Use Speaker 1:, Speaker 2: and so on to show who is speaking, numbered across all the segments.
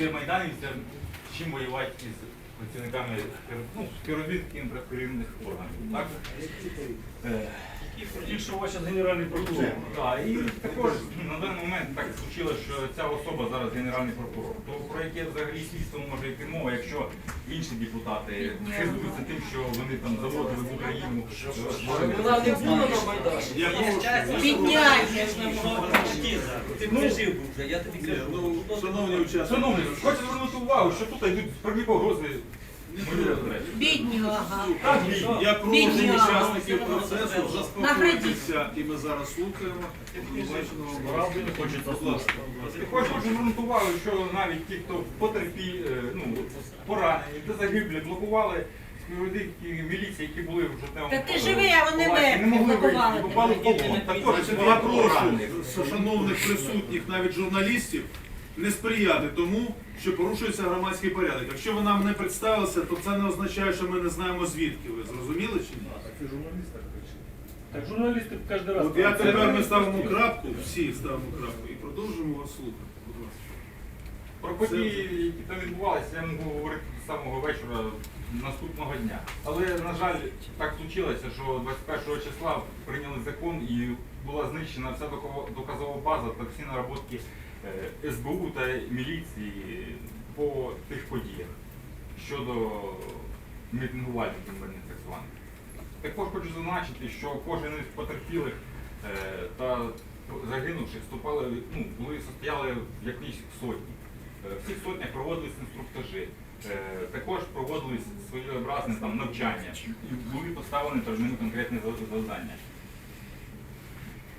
Speaker 1: для майданівця, чим воювати із працівниками ну, співробітників керівних органів. Так? Е,
Speaker 2: у вас зараз генеральний прокурор.
Speaker 1: Так, і також на даний момент так случилось, що ця особа зараз генеральний прокурор. То про яке взагалі слідство може йти мова, якщо інші депутати хизуються тим, що вони там заводили в Україну.
Speaker 3: Вона не була на Майдані.
Speaker 4: Підняйте.
Speaker 3: Ти б не жив був вже, я тобі кажу.
Speaker 5: ну, шановні учасники.
Speaker 1: Шановні, хочу звернути увагу, що тут йдуть прямі погрози.
Speaker 4: Біднього.
Speaker 5: Я прошу
Speaker 4: Бідня.
Speaker 5: учасників процесу заспокоїтися, і ми зараз слухаємо. обвинуваченого.
Speaker 2: Правду не хочеться слухати.
Speaker 1: І хочу хочу звернути увагу, що навіть ті, хто потерпі, е, ну, поранені, та загиблі, блокували співробітники міліції, які були вже там.
Speaker 4: Та ти живий, а вони мертві,
Speaker 1: не могли вийти,
Speaker 4: блокували.
Speaker 1: попали в полон. Також
Speaker 5: я прошу шановних присутніх, навіть журналістів, не сприяти тому, що порушується громадський порядок. Якщо ви нам не представилися, то це не означає, що ми не знаємо звідки ви. Зрозуміли чи ні?
Speaker 2: Так журналісти кожен раз.
Speaker 5: От я тепер ми ставимо крапку, всі ставимо крапку і продовжуємо вас слухати. Будь ласка.
Speaker 1: Про події, які там відбувалися, я можу говорити самого вечора наступного дня. Але, на жаль, так случилося, що 21 числа прийняли закон і була знищена вся доказова база та всі наработки е, СБУ та міліції по тих подіях щодо мітингувальників так званих. Також хочу зазначити, що кожен із потерпілих е, та загинувших вступали, ну, були стояли в якійсь сотні. Е, В цих сотнях проводились інструктажі, також проводились своєобразне там навчання і були поставлені перед ними конкретні завдання.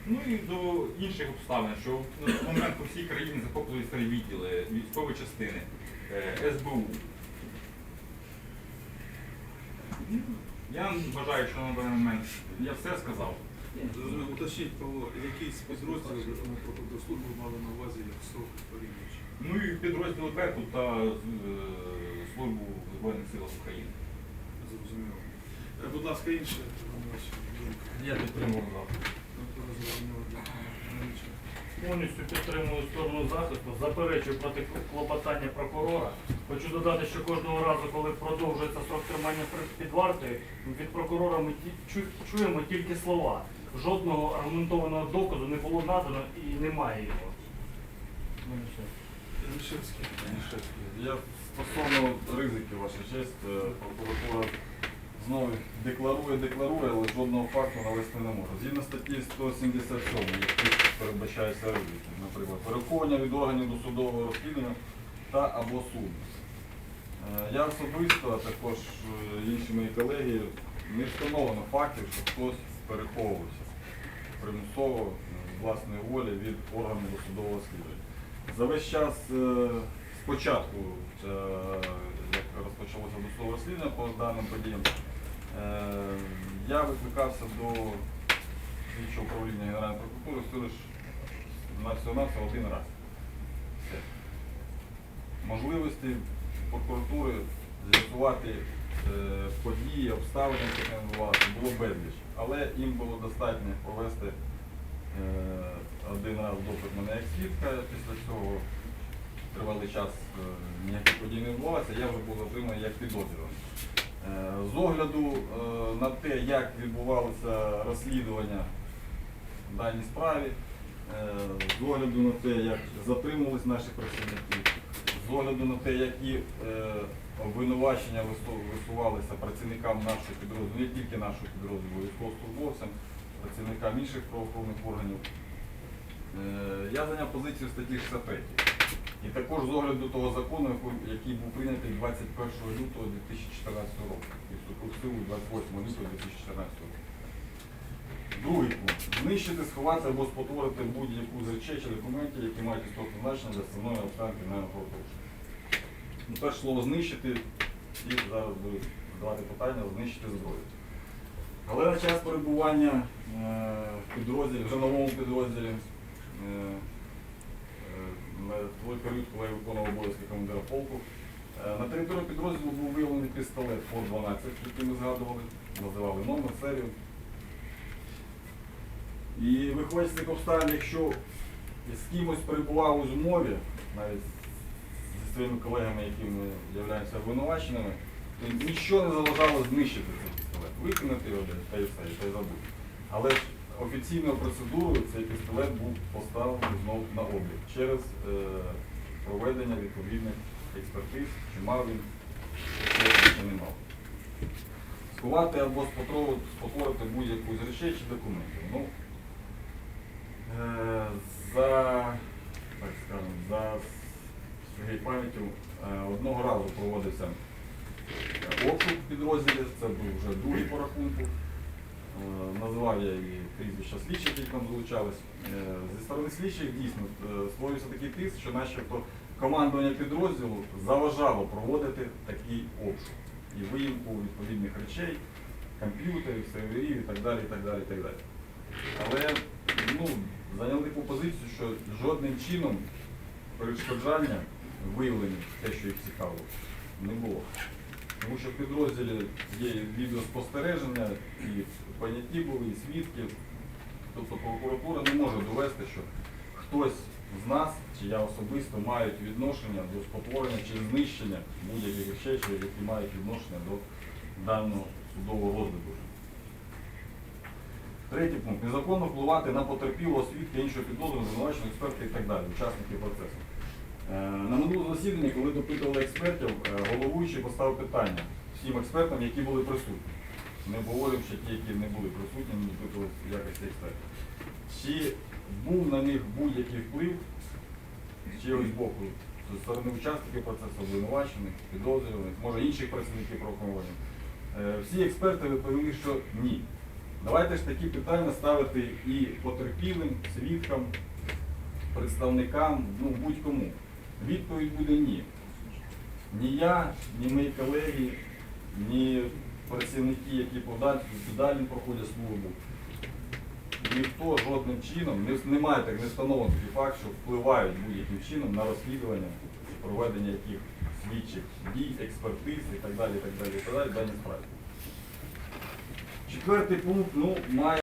Speaker 1: Ну і до інших обставин, що в той момент по всій країні захоплювалися три відділи, військові частини, е, СБУ. Ну, Я вважаю, що на даний момент я все сказав.
Speaker 5: Зрозуміло. Уточніть, Павло, якийсь підрозділ Державної прокуратури мали на увазі як срок порівнюючи?
Speaker 1: Ну і підрозділи ПЕКу та е, службу Збройних сил України.
Speaker 5: Зрозуміло. Е, Будь ласка, інше.
Speaker 2: Я підтримую
Speaker 5: Зеленого Дмитровича.
Speaker 2: Повністю підтримую сторону захисту, заперечую проти клопотання прокурора. Хочу додати, що кожного разу, коли продовжується срок тримання під вартою, від прокурора ми ті- чу- чуємо тільки слова. Жодного аргументованого доказу не було надано і немає його.
Speaker 6: Я стосовно ризиків, ваша честь, е, прокуратура знову декларує, декларує, але жодного факту навести не може. Згідно статті 177, які передбачаються ризики, наприклад, переховування від органів досудового розслідування та або суду. Е, Я особисто, а також е, інші мої колеги, не встановлено фактів, що хтось переховувався примусово з власної волі від органів досудового розслідування. За весь час е, спочатку, е, як розпочалося досудове розслідування по даним подіям, е, я викликався до слідчого управління Генеральної прокуратури всього лиш на всього один раз. Все. Можливості прокуратури з'ясувати е, події, обставини, які відбувалися, було безліч. Але їм було достатньо провести е, один раз допит мене як свідка, після цього тривалий час е, ніяких подій не відбувалося, я вже був отриманий як підозрюваний. Е, З огляду е, на те, як відбувалося розслідування в даній справі, е, з огляду на те, як затримувались наші працівники, з огляду на те, які е, обвинувачення висувалися працівникам нашого підрозділу, не тільки нашого підрозділу, військовослужбовцям, працівникам інших правоохоронних органів, е, я зайняв позицію статті 63. І також з огляду того закону, який був прийнятий 21 лютого 2014 року і вступив в силу 28 лютого 2014 року. Другий пункт. Знищити, сховати або спотворити будь-яку з речей чи документів, які мають істотне значення для основної обставини кримінального правопорушення. Ну, перше слово знищити, і зараз будуть задавати питання, знищити зброю. Але на час перебування е, в підрозділі, вже новому підрозділі, е, е, на період, коли я виконував обов'язки командира полку, е, на території підрозділу був виявлений пістолет ФОР-12, який ми згадували, називали номер, серію. І виходить з цих обставин, якщо з кимось перебував у змові, навіть зі своїми колегами, якими являємося обвинуваченими, то нічого не заважало знищити цей пістолет, викинути його та й все, та й забути. Але ж офіційною процедурою цей пістолет був поставлений знову на облік через е, проведення відповідних експертиз, чи мав він чи не мав. Сховати або спотворити, будь-яку з речей чи документів. Ну, за, так скажемо, за пам'яттю е, одного разу проводився е, обшук в підрозділі, це був вже другий по рахунку. Е, Називав я і прізвища слідчих, які там долучались. Е, Зі сторони слідчих дійсно е, створювався такий тиск, що начебто командування підрозділу заважало проводити такий обшук і виїмку відповідних речей, комп'ютерів, серверів і так далі. і так далі, і так далі. Але ну, зайняли таку позицію, що жодним чином перешкоджання виявлені, те, що їх цікавило, не було. Тому що в підрозділі є відеоспостереження, і поняті були, і свідки. Тобто прокуратура не може довести, що хтось з нас, чи я особисто, мають відношення до спотворення чи знищення будь-яких речей, які мають відношення до даного судового розгляду. Третій пункт. Незаконно впливати на потерпілого свідка іншого підозрюваного, звинуваченого експерта і так далі, учасників процесу. Е, На минулому засіданні, коли допитували експертів, е, головуючий поставив питання всім експертам, які були присутні. Не обговорюємо ще ті, які не були присутні, не допитувалися в якості експертів. Чи був на них будь-який вплив з чогось боку зі сторони учасників процесу, обвинувачених, підозрюваних, може інших працівників правоохоронних? Е, Всі експерти відповіли, що ні. Давайте ж такі питання ставити і потерпілим, свідкам, представникам, ну будь-кому. Відповідь буде ні. Ні я, ні мої колеги, ні працівники, які подалі, далі проходять службу. Ніхто жодним чином не, немає так не встановлений такий факт, що впливають будь-яким чином на розслідування, проведення яких слідчих дій, експертиз і так далі, і так далі, і так далі в даній справі. Четвертий пункт, ну, має